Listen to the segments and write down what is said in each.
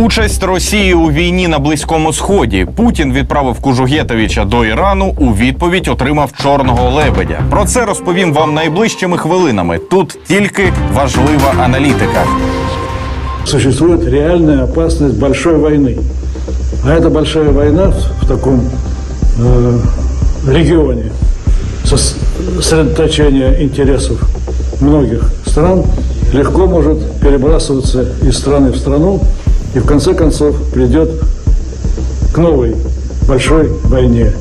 Участь Росії у війні на близькому сході. Путін відправив Кужугетовича до Ірану. У відповідь отримав чорного лебедя. Про це розповім вам найближчими хвилинами. Тут тільки важлива аналітика. Существует реальная опасность большой войны. А эта большая война в, в таком э, регионе сос- сосредоточения интересов многих стран легко может перебрасываться из страны в страну И в конце концов придет к новой большой войне.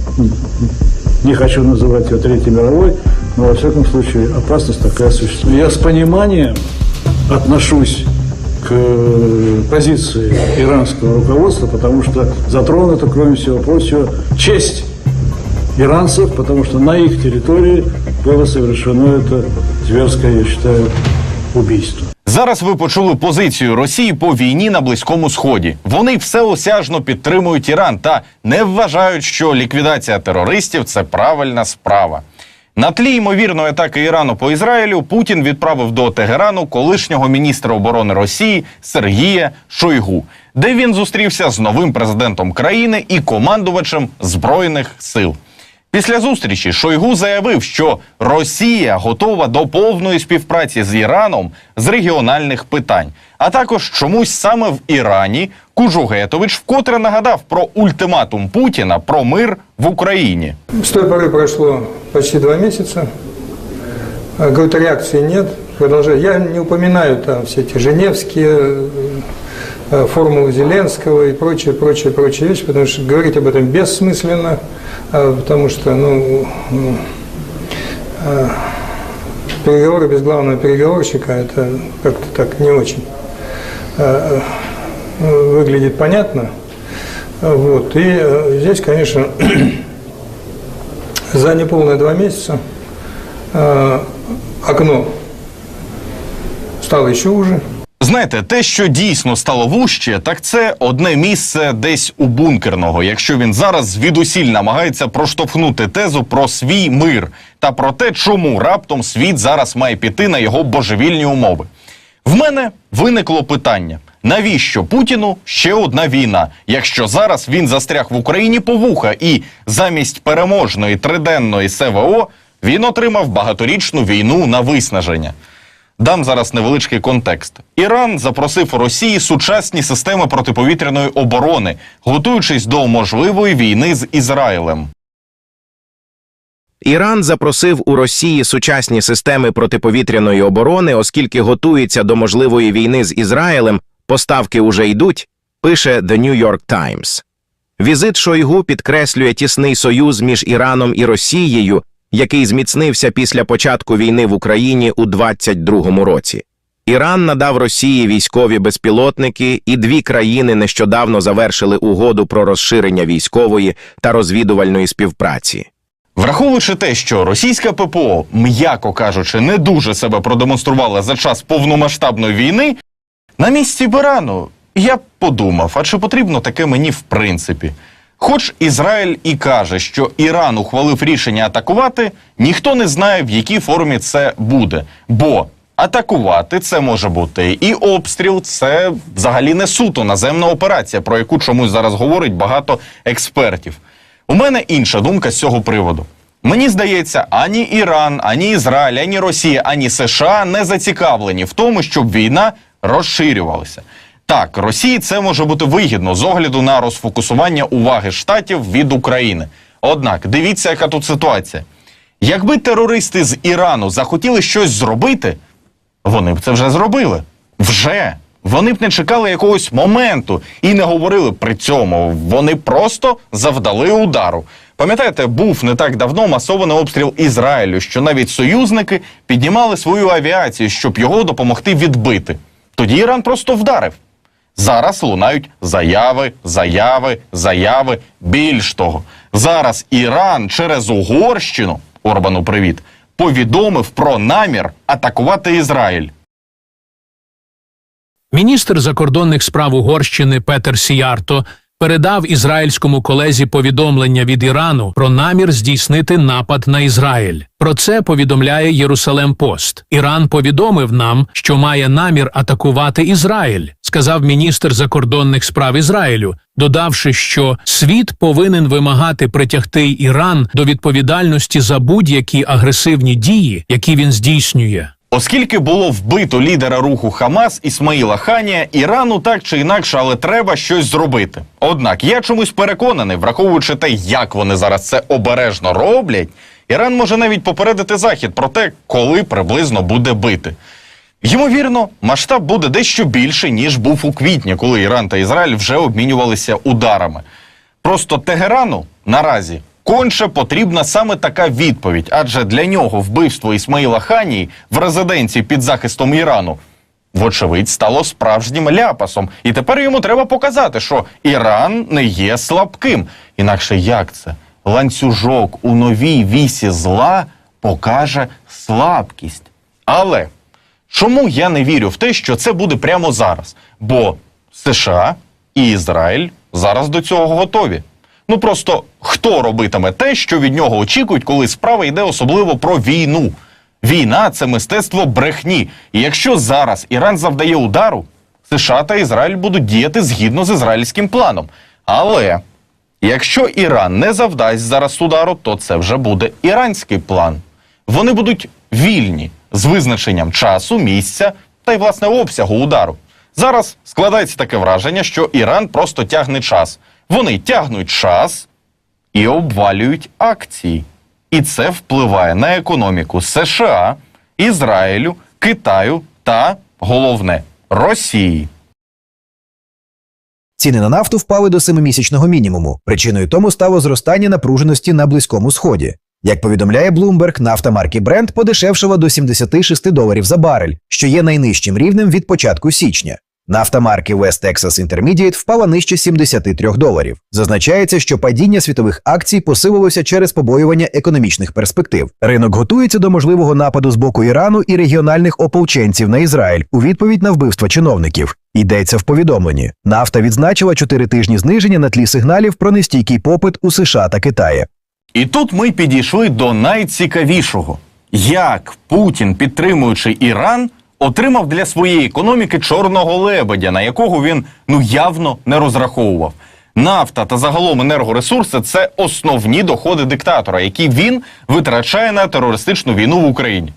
Не хочу называть ее Третьей мировой, но во всяком случае опасность такая существует. Я с пониманием отношусь к э, позиции иранского руководства, потому что затронута, кроме всего прочего, честь иранцев, потому что на их территории было совершено это зверское, я считаю, убийство. Зараз ви почули позицію Росії по війні на близькому сході. Вони всеосяжно підтримують Іран та не вважають, що ліквідація терористів це правильна справа. На тлі ймовірної атаки Ірану по Ізраїлю Путін відправив до Тегерану колишнього міністра оборони Росії Сергія Шойгу, де він зустрівся з новим президентом країни і командувачем збройних сил. Після зустрічі Шойгу заявив, що Росія готова до повної співпраці з Іраном з регіональних питань. А також чомусь саме в Ірані Кужугетович вкотре нагадав про ультиматум Путіна про мир в Україні. С той поры прошло почти два месяца. А, Какой-то реакции нет. Продолжаю. Я не упоминаю там все эти женевские э, формулы Зеленского и прочие, прочие, прочие вещи, потому что говорить об этом бессмысленно, а, потому что, ну, м, а, переговоры без главного переговорщика, это как-то так не очень э, выглядит понятно. Вот. И э, здесь, конечно, за неполные два месяца э, окно стало еще уже. Знаєте, те, що дійсно стало вужче, так це одне місце десь у бункерного, якщо він зараз звідусіль намагається проштовхнути тезу про свій мир та про те, чому раптом світ зараз має піти на його божевільні умови. В мене виникло питання: навіщо Путіну ще одна війна, якщо зараз він застряг в Україні по вуха і замість переможної триденної СВО він отримав багаторічну війну на виснаження. Дам зараз невеличкий контекст. Іран запросив у Росії сучасні системи протиповітряної оборони, готуючись до можливої війни з Ізраїлем. Іран запросив у Росії сучасні системи протиповітряної оборони, оскільки готується до можливої війни з Ізраїлем, поставки уже йдуть, пише The New York Times. Візит Шойгу підкреслює тісний союз між Іраном і Росією, який зміцнився після початку війни в Україні у 22-му році. Іран надав Росії військові безпілотники, і дві країни нещодавно завершили угоду про розширення військової та розвідувальної співпраці. Враховуючи те, що російська ППО, м'яко кажучи, не дуже себе продемонструвала за час повномасштабної війни, на місці Ірану я подумав, а чи потрібно таке мені в принципі? Хоч Ізраїль і каже, що Іран ухвалив рішення атакувати, ніхто не знає, в якій формі це буде. Бо атакувати це може бути і обстріл, це взагалі не суто наземна операція, про яку чомусь зараз говорить багато експертів. У мене інша думка з цього приводу. Мені здається, ані Іран, ані Ізраїль, ані Росія, ані США не зацікавлені в тому, щоб війна розширювалася. Так, Росії це може бути вигідно з огляду на розфокусування уваги штатів від України. Однак дивіться, яка тут ситуація. Якби терористи з Ірану захотіли щось зробити, вони б це вже зробили. Вже. Вони б не чекали якогось моменту і не говорили при цьому. Вони просто завдали удару. Пам'ятаєте, був не так давно масований обстріл Ізраїлю, що навіть союзники піднімали свою авіацію, щоб його допомогти відбити. Тоді Іран просто вдарив. Зараз лунають заяви, заяви, заяви. Більш того, зараз Іран через Угорщину Орбану привіт повідомив про намір атакувати Ізраїль. Міністр закордонних справ Угорщини Петер Сіярто передав ізраїльському колезі повідомлення від Ірану про намір здійснити напад на Ізраїль. Про це повідомляє Єрусалем Пост. Іран повідомив нам, що має намір атакувати Ізраїль, сказав міністр закордонних справ Ізраїлю, додавши, що світ повинен вимагати притягти Іран до відповідальності за будь-які агресивні дії, які він здійснює. Оскільки було вбито лідера руху Хамас Ісмаїла Ханія, Ірану так чи інакше, але треба щось зробити. Однак я чомусь переконаний, враховуючи те, як вони зараз це обережно роблять, Іран може навіть попередити захід про те, коли приблизно буде бити. Ймовірно, масштаб буде дещо більший, ніж був у квітні, коли Іран та Ізраїль вже обмінювалися ударами. Просто Тегерану наразі конче потрібна саме така відповідь, адже для нього вбивство Ісмаїла Ханії в резиденції під захистом Ірану, вочевидь, стало справжнім ляпасом. І тепер йому треба показати, що Іран не є слабким. Інакше як це? Ланцюжок у новій вісі зла покаже слабкість. Але чому я не вірю в те, що це буде прямо зараз? Бо США і Ізраїль зараз до цього готові. Ну просто хто робитиме те, що від нього очікують, коли справа йде особливо про війну? Війна це мистецтво брехні. І якщо зараз Іран завдає удару, США та Ізраїль будуть діяти згідно з ізраїльським планом. Але якщо Іран не завдасть зараз удару, то це вже буде іранський план. Вони будуть вільні з визначенням часу, місця та й власне обсягу удару. Зараз складається таке враження, що Іран просто тягне час. Вони тягнуть час і обвалюють акції. І це впливає на економіку США, Ізраїлю, Китаю та головне Росії. Ціни на нафту впали до семимісячного мінімуму. Причиною тому стало зростання напруженості на Близькому Сході. Як повідомляє Bloomberg, нафта марки Brent подешевшила до 76 доларів за барель, що є найнижчим рівнем від початку січня. Нафта марки West Texas Intermediate впала нижче 73 доларів. Зазначається, що падіння світових акцій посилилося через побоювання економічних перспектив. Ринок готується до можливого нападу з боку Ірану і регіональних ополченців на Ізраїль у відповідь на вбивство чиновників. Йдеться в повідомленні. Нафта відзначила 4 тижні зниження на тлі сигналів про нестійкий попит у США та Китаї. І тут ми підійшли до найцікавішого: як Путін, підтримуючи Іран, отримав для своєї економіки чорного лебедя, на якого він ну явно не розраховував. Нафта та загалом енергоресурси це основні доходи диктатора, які він витрачає на терористичну війну в Україні.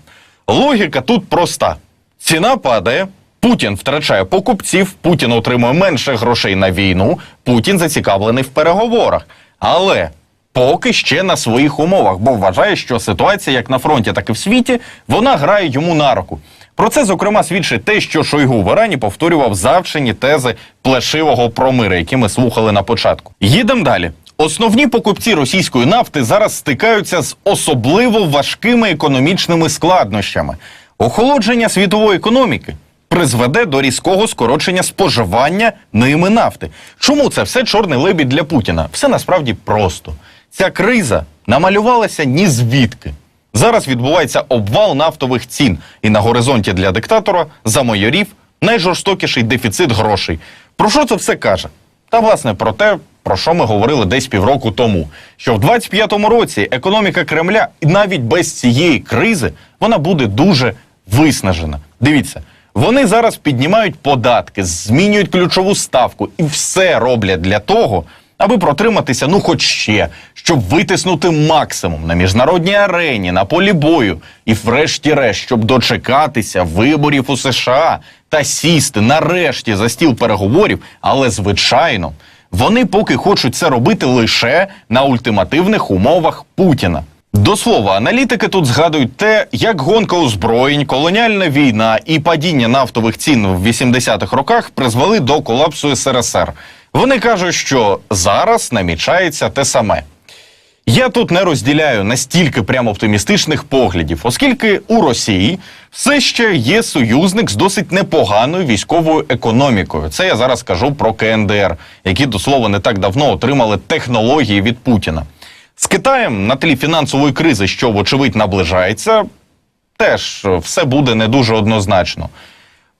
Логіка тут проста: ціна падає. Путін втрачає покупців, Путін отримує менше грошей на війну, Путін зацікавлений в переговорах. Але поки ще на своїх умовах, бо вважає, що ситуація як на фронті, так і в світі, вона грає йому на руку. Про це, зокрема, свідчить те, що Шойгу в Ірані повторював завчені тези плешивого промири, які ми слухали на початку. Їдемо далі. Основні покупці російської нафти зараз стикаються з особливо важкими економічними складнощами. Охолодження світової економіки призведе до різкого скорочення споживання ними нафти. Чому це все чорний лебідь для Путіна? Все насправді просто. Ця криза намалювалася ні звідки. Зараз відбувається обвал нафтових цін, і на горизонті для диктатора замайорів найжорстокіший дефіцит грошей. Про що це все каже? Та власне про те, про що ми говорили десь півроку тому, що в 25-му році економіка Кремля, навіть без цієї кризи, вона буде дуже виснажена. Дивіться, вони зараз піднімають податки, змінюють ключову ставку і все роблять для того, аби протриматися, ну хоч ще, щоб витиснути максимум на міжнародній арені, на полі бою, і врешті-решт, щоб дочекатися виборів у США та сісти нарешті за стіл переговорів, але звичайно. Вони поки хочуть це робити лише на ультимативних умовах Путіна. До слова, аналітики тут згадують те, як гонка озброєнь, колоніальна війна і падіння нафтових цін в 80-х роках призвели до колапсу СРСР. Вони кажуть, що зараз намічається те саме. Я тут не розділяю настільки прямо оптимістичних поглядів, оскільки у Росії все ще є союзник з досить непоганою військовою економікою. Це я зараз кажу про КНДР, які до слова не так давно отримали технології від Путіна. З Китаєм на тлі фінансової кризи, що вочевидь наближається, теж все буде не дуже однозначно.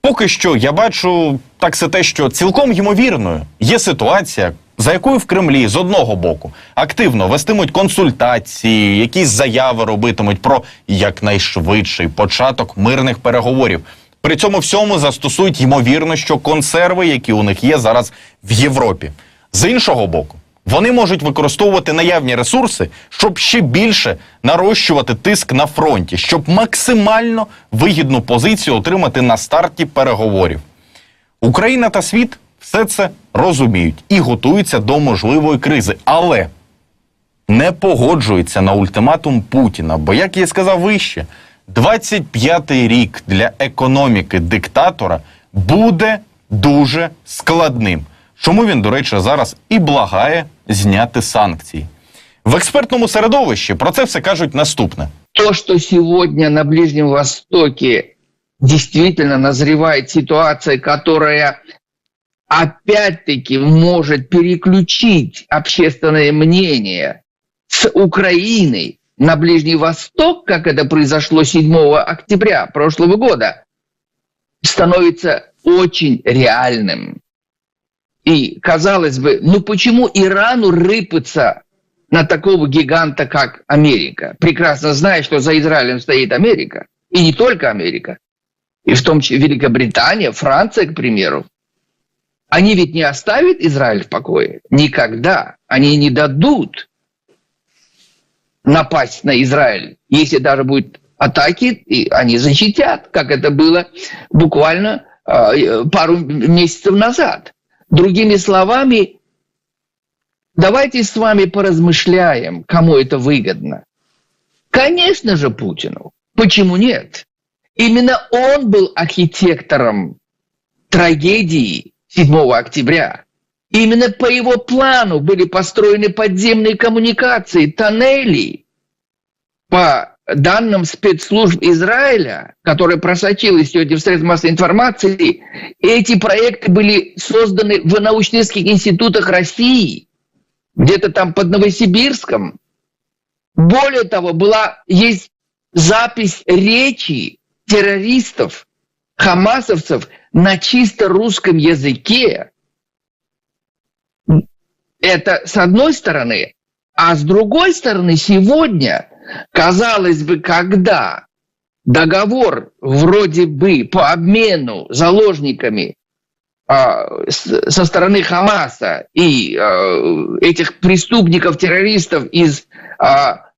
Поки що я бачу так це те, що цілком ймовірною є ситуація, за якою в Кремлі з одного боку активно вестимуть консультації, якісь заяви робитимуть про якнайшвидший початок мирних переговорів. При цьому всьому застосують ймовірно, що консерви, які у них є зараз в Європі. З іншого боку, вони можуть використовувати наявні ресурси, щоб ще більше нарощувати тиск на фронті, щоб максимально вигідну позицію отримати на старті переговорів. Україна та світ все це розуміють і готуються до можливої кризи, але не погоджуються на ультиматум Путіна. Бо, як я сказав вище, 25-й рік для економіки диктатора буде дуже складним. Чому він, до речі, зараз і благає зняти санкції. В експертному середовищі про це все кажуть наступне. то, что сегодня на Ближнем Востоке действительно назревает ситуация, которая опять-таки может переключить общественное мнение с Украины на Ближний Восток, как это произошло 7 октября прошлого года, становится очень реальным. И, казалось бы, ну почему Ирану рыпаться на такого гиганта, как Америка, прекрасно зная, что за Израилем стоит Америка, и не только Америка, и в том числе Великобритания, Франция, к примеру, они ведь не оставят Израиль в покое. Никогда. Они не дадут напасть на Израиль. Если даже будет атаки, и они защитят, как это было буквально э, пару месяцев назад. Другими словами, давайте с вами поразмышляем, кому это выгодно. Конечно же, Путину. Почему нет? Именно он был архитектором трагедии 7 октября. Именно по его плану были построены подземные коммуникации, тоннели. По данным спецслужб Израиля, которые просочились сегодня в средства массовой информации, эти проекты были созданы в научно-исследовательских институтах России, где-то там под Новосибирском. Более того, была, есть запись речи террористов, хамасовцев на чисто русском языке. Это с одной стороны. А с другой стороны, сегодня, казалось бы, когда договор вроде бы по обмену заложниками а, со стороны Хамаса и а, этих преступников-террористов из а,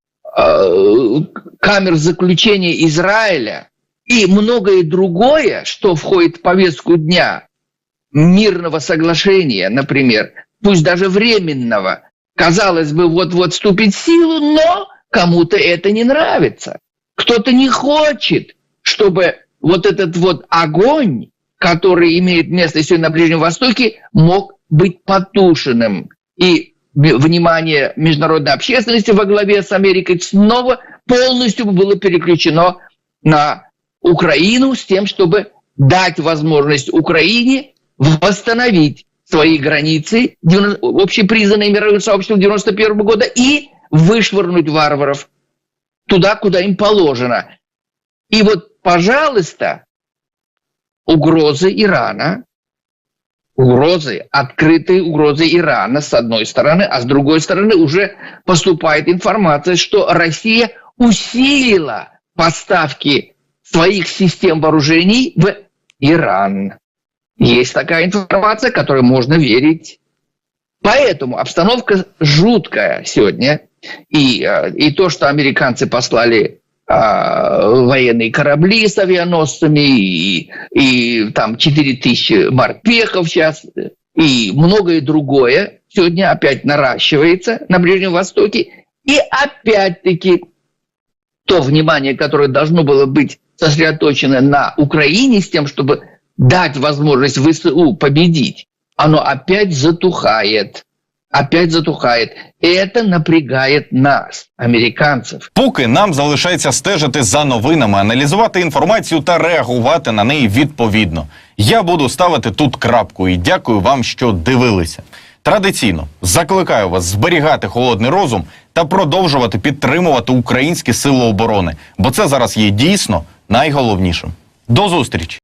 камер заключения Израиля и многое другое, что входит в повестку дня мирного соглашения, например, пусть даже временного, казалось бы, вот-вот вступит в силу, но кому-то это не нравится. Кто-то не хочет, чтобы вот этот вот огонь, который имеет место сегодня на Ближнем Востоке, мог быть потушенным. И внимание международной общественности во главе с Америкой снова полностью было переключено на Украину с тем, чтобы дать возможность Украине восстановить свои границы, 90 общепризнанные мировым сообществом 91 года, и вышвырнуть варваров туда, куда им положено. И вот, пожалуйста, угрозы Ирана, угрозы, открытые угрозы Ирана с одной стороны, а с другой стороны уже поступает информация, что Россия усилила поставки своих систем вооружений в Иран. Есть такая информация, которой можно верить. Поэтому обстановка жуткая сегодня. И, э, и то, что американцы послали а, военные корабли с авианосцами, и, и там 4000 морпехов сейчас, и многое другое сегодня опять наращивается на Ближнем Востоке. И опять-таки то внимание, которое должно было быть сосредоточено на Украине с тем, чтобы дать возможность ВСУ победить, оно опять затухает. Опять затухает. И это напрягает нас, американцев. Поки нам залишається стежити за новинами, аналізувати інформацію та реагувати на неї відповідно. Я буду ставити тут крапку і дякую вам, що дивилися. Традиційно закликаю вас зберігати холодний розум та продовжувати підтримувати українські сили оборони, бо це зараз є дійсно найголовнішим. До зустрічі!